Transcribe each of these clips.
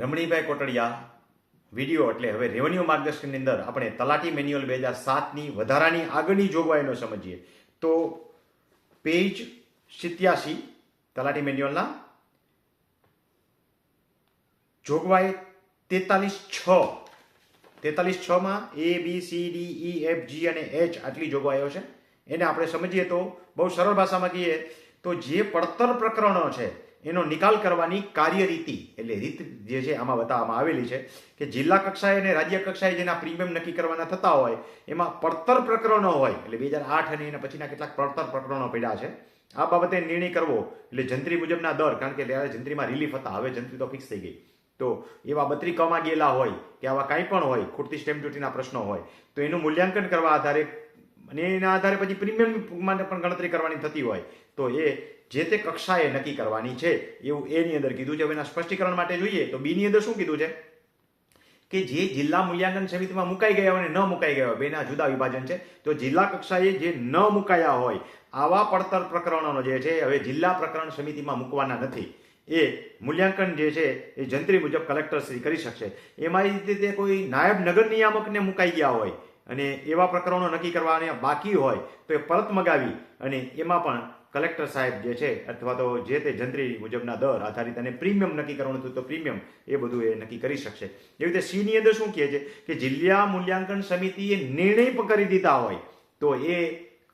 રમણીભાઈ Kotadiya video એટલે હવે revenue માર્ગદર્શનની અંદર આપણે તલાટી મેન્યુઅલ બે હજાર સાતની વધારાની આગળની જોગવાઈનો સમજીએ. તો પેજ સિત્યાસી તલાટી મેન્યુઅલના. જોગવાઈ તેતાલીસ છ. તેતાલીસ છમાં A B C D E F G અને એચ આટલી જોગવાઈઓ છે. એને આપણે સમજીએ તો બહુ સરળ ભાષામાં કહીએ તો જે પડતર પ્રકરણો છે એનો નિકાલ કરવાની કાર્યરીતિ, એટલે રીત જે છે આમાં બતાવવામાં આવેલી છે, કે જિલ્લા કક્ષાએ અને રાજ્ય કક્ષાએ જેના પ્રીમિયમ નક્કી કરવાના થતા હોય, એમાં પડતર પ્રકરણો હોય, એટલે બે હજાર આઠ અને એના પછીના કેટલાક પડતર પ્રકરણો પડ્યા છે. આ બાબતે નિર્ણય કરવો, એટલે જંત્રી મુજબના દર, કારણ કે ત્યારે જંત્રીમાં રિલીફ હતા, હવે જંત્રી તો ફિક્સ થઈ ગઈ. તો એવા બત્રી કમાં ગયેલા હોય, કે આવા કાંઈ પણ હોય ખૂટતી સ્ટેમ્પ ડ્યુટીના પ્રશ્નો હોય, તો એનું મૂલ્યાંકન કરવા આધારે અને એના આધારે પછી પ્રીમિયમ માટે પણ ગણતરી કરવાની થતી હોય, તો એ જે તે કક્ષાએ નક્કી કરવાની છે. એવું એની અંદર કીધું છે. હવે એના સ્પષ્ટીકરણ માટે જોઈએ તો બીની અંદર શું કીધું છે? કે જે જિલ્લા મૂલ્યાંકન સમિતિમાં મુકાઈ ગયા અને ન મુકાઈ ગયા હોય, બેના જુદા વિભાજન છે. તો જિલ્લા કક્ષાએ જે ન મુકાયા હોય, આવા પડતર પ્રકરણોનો જે છે, હવે જિલ્લા પ્રકરણ સમિતિમાં મૂકવાના નથી. એ મૂલ્યાંકન જે છે, એ જંત્રી મુજબ કલેક્ટર શ્રી કરી શકશે. એમાં એ રીતે કોઈ નાયબ નગર નિયામકને મુકાઈ ગયા હોય અને એવા પ્રકરણો નક્કી કરવાને બાકી હોય, તો એ પરત મગાવી અને એમાં પણ કલેક્ટર સાહેબ જે છે, અથવા તો જે તે જંત્રી મુજબના દર આધારિત અને પ્રીમિયમ નક્કી કરવાનું હતું તો પ્રીમિયમ એ બધું એ નક્કી કરી શકશે. એવી રીતે સીની અંદર શું કહે છે કે જિલ્લા મૂલ્યાંકન સમિતિએ નિર્ણય કરી દીધા હોય તો એ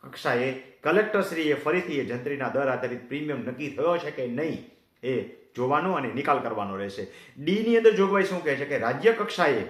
કક્ષાએ કલેક્ટરશ્રીએ ફરીથી એ જંત્રીના દર આધારિત પ્રીમિયમ નક્કી થયો છે કે નહીં એ જોવાનો અને નિકાલ કરવાનો રહેશે. ડીની અંદર જોગવાઈ શું કહે છે કે રાજ્ય કક્ષાએ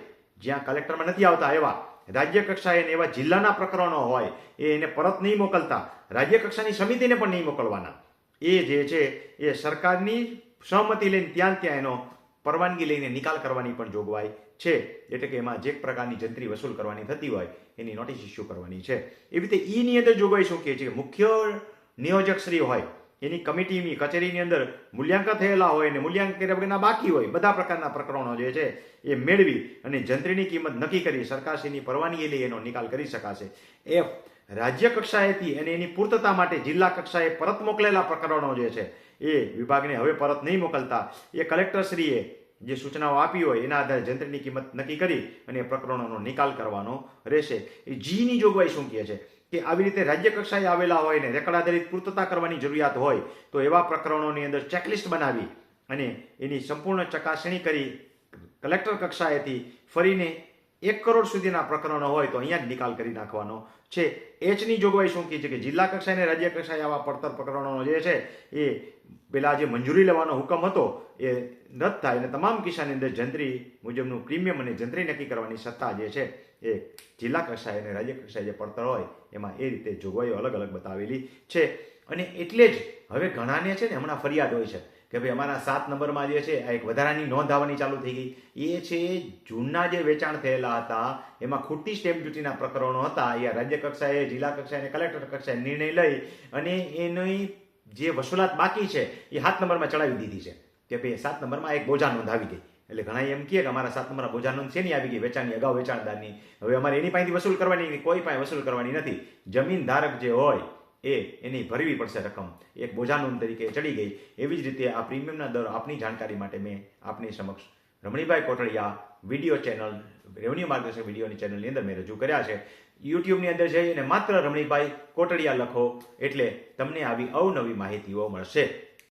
જ્યાં કલેક્ટરમાં નથી આવતા એવા રાજ્ય કક્ષાએ એવા જિલ્લાના પ્રકરણો હોય, એ એને પરત નહીં મોકલતા. રાજ્ય કક્ષાની સમિતિને પણ નહીં મોકલવાના. એ જે છે, એ સરકારની સહમતિ લઈને ત્યાં ત્યાં એનો પરવાનગી લઈને નિકાલ કરવાની પણ જોગવાઈ છે. એટલે કે એમાં જે પ્રકારની જંત્રી વસૂલ કરવાની થતી હોય, એની નોટિસ ઇસ્યુ કરવાની છે. એવી રીતે ઈની અંદર જોગવાઈ શું કહે છે મુખ્ય નિયોજક શ્રી હોય એની કમિટીની, કચેરીની અંદર મૂલ્યાંકન થયેલા હોય અને મૂલ્યાંકન કર્યા વગરના બાકી હોય, બધા પ્રકારના પ્રકરણો જે છે એ મેળવી અને જંત્રીની કિંમત નક્કી કરી સરકારશ્રીની પરવાનગી લઈ એનો નિકાલ કરી શકાશે. એફ રાજ્ય કક્ષાએથી અને એની પૂર્તતા માટે જિલ્લા કક્ષાએ પરત મોકલેલા પ્રકરણો જે છે એ વિભાગને હવે પરત નહીં મોકલતા. એ કલેક્ટરશ્રીએ જે સૂચનાઓ આપી હોય એના આધારે જંત્રની કિંમત નક્કી કરી અને પ્રકરણોનો નિકાલ કરવાનો રહેશે. એ જીની જોગવાઈ શું કહે છે? કે આવી રીતે રાજ્ય કક્ષાએ આવેલા હોય ને રેકડ આધારિત પૂર્તતા કરવાની જરૂરિયાત હોય, તો એવા પ્રકરણોની અંદર ચેકલિસ્ટ બનાવી અને એની સંપૂર્ણ ચકાસણી કરી કલેક્ટર કક્ષાએથી ફરીને એક કરોડ સુધીના પ્રકરણો હોય તો અહીંયા જ નિકાલ કરી નાખવાનો છે. એચની જોગવાઈ શું કહે છે કે જિલ્લા કક્ષાએ અને રાજ્ય કક્ષાએ આવા પડતર પ્રકરણો જે છે એ પેલા જે મંજૂરી લેવાનો હુકમ હતો એ રદ થાય અને તમામ કિસ્સાની અંદર જંત્રી મુજબનું પ્રીમિયમ અને જંત્રી નક્કી કરવાની સત્તા જે છે એ જિલ્લા કક્ષાએ અને રાજ્ય કક્ષાએ જે પડતર હોય, એમાં એ રીતે જોગવાઈઓ અલગ અલગ બતાવેલી છે. અને એટલે જ હવે ઘણાને છે ને હમણાં ફરિયાદ હોય છે કે ભાઈ અમારા સાત નંબરમાં જે છે આ એક વધારાની નોંધ આવવાની ચાલુ થઈ ગઈ. એ છે જૂના જે વેચાણ થયેલા હતા, એમાં ખોટી સ્ટેમ્પ ડ્યુટીના પ્રકરણો હતા, એ રાજ્ય કક્ષાએ, જિલ્લા કક્ષાએ અને કલેક્ટર કક્ષાએ નિર્ણય લઈ અને એની જે વસૂલાત બાકી છે, એ સાત નંબરમાં ચડાવી દીધી છે. કે ભાઈ સાત નંબરમાં એક બોજા નોંધાવી ગઈ એટલે ઘણા એમ કહે કે અમારા સાત નંબરના છે શેની આવી ગઈ વેચાણની અગાઉ વેચાણદારની. હવે અમારે એની પાસેથી વસૂલ કરવાની કોઈ પાસે વસૂલ કરવાની નથી. જમીન ધારક જે હોય, એ એની ભરવી પડશે રકમ. એક બોજાનંદ તરીકે ચડી ગઈ. એવી જ રીતે આ પ્રીમિયમના દર આપની જાણકારી માટે મેં આપની સમક્ષ Ramnibhai Kotadiya video channel, revenue માર્ગદર્શક વિડીયોની ચેનલની અંદર મેં રજૂ કર્યા છે. યુટ્યુબની અંદર જઈને માત્ર રમણીભાઈ કોટડિયા લખો એટલે તમને આવી અવનવી માહિતીઓ મળશે.